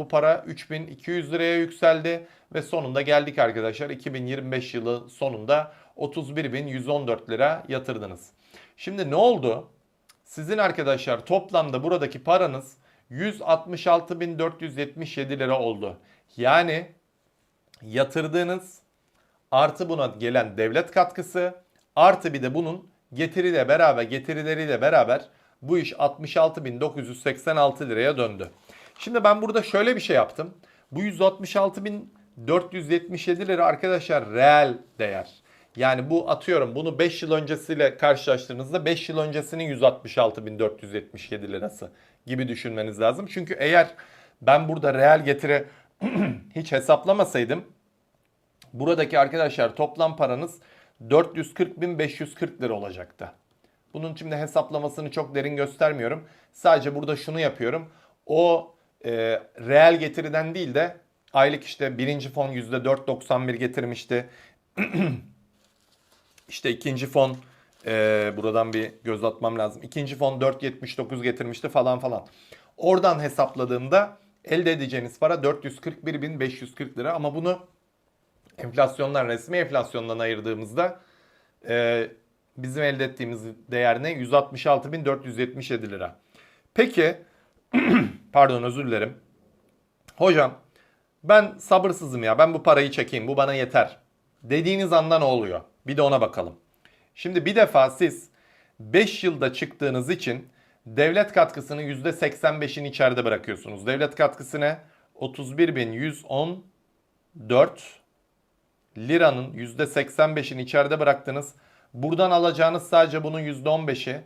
Bu para 3200 liraya yükseldi ve sonunda geldik arkadaşlar 2025 yılı sonunda 31.114 lira yatırdınız. Şimdi ne oldu? Sizin arkadaşlar toplamda buradaki paranız 166.477 lira oldu. Yani yatırdığınız artı buna gelen devlet katkısı artı bir de bunun getiriyle beraber getirileriyle beraber bu iş 66.986 liraya döndü. Şimdi ben burada şöyle bir şey yaptım. Bu 166.477 lira arkadaşlar reel değer. Yani bu atıyorum bunu 5 yıl öncesiyle karşılaştırdığınızda 5 yıl öncesinin 166.477 lirası gibi düşünmeniz lazım. Çünkü eğer ben burada reel getiri hiç hesaplamasaydım buradaki arkadaşlar toplam paranız 440.540 lira olacaktı. Bunun şimdi hesaplamasını çok derin göstermiyorum. Sadece burada şunu yapıyorum. O e, reel getiriden değil de aylık işte birinci fon %4.91 getirmişti. işte ikinci fon e, buradan bir göz atmam lazım. İkinci fon 4.79 getirmişti falan falan. Oradan hesapladığımda elde edeceğiniz para 441.540 lira ama bunu enflasyondan resmi enflasyondan ayırdığımızda e, bizim elde ettiğimiz değer ne? 166.477 lira. Peki pardon özür dilerim. Hocam ben sabırsızım ya ben bu parayı çekeyim bu bana yeter. Dediğiniz anda ne oluyor? Bir de ona bakalım. Şimdi bir defa siz 5 yılda çıktığınız için devlet katkısını %85'ini içeride bırakıyorsunuz. Devlet katkısı ne? 31.114 liranın %85'ini içeride bıraktınız. Buradan alacağınız sadece bunun %15'i.